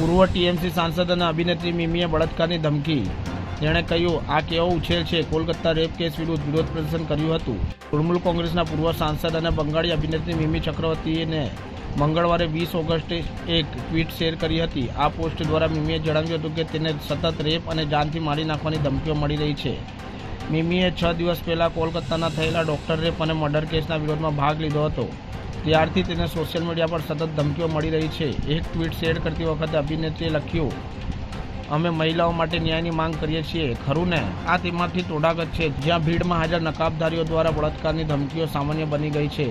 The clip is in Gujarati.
પૂર્વ ટીએમસી સાંસદ અને અભિનેત્રી મિમીએ બળાત્કારની ધમકી. જેણે કહ્યું, આ કેવો ઉછેર છે? કોલકાતા રેપ કેસ વિરુદ્ધ વિરોધ પ્રદર્શન કર્યું હતું. તૃણમૂલ કોંગ્રેસના પૂર્વ સાંસદ અને બંગાળી અભિનેત્રી મિમી ચક્રવર્તીને મંગળવારે વીસ ઓગસ્ટે એક ટ્વીટ શેર કરી હતી. આ પોસ્ટ દ્વારા મિમીએ જણાવ્યું હતું કે તેને સતત રેપ અને જાનથી મારી નાખવાની ધમકીઓ મળી રહી છે. મિમીએ છ દિવસ પહેલાં કોલકાતાના થયેલા ડોક્ટર રેપ અને મર્ડર કેસના વિરોધમાં ભાગ લીધો હતો. ત્યારથી તેને સોશિયલ મીડિયા પર સતત ધમકીઓ મળી રહી છે. એક ટ્વીટ શેર કરતી વખતે અભિનેત્રીએ લખ્યું, અમે મહિલાઓ માટે ન્યાયની માંગ કરીએ છીએ. ખરું ને આ તેમાંથી તોડાગત છે. જ્યાં ભીડમાં હાજર નકાબધારીઓ દ્વારા બળાત્કારની ધમકીઓ સામાન્ય બની ગઈ છે.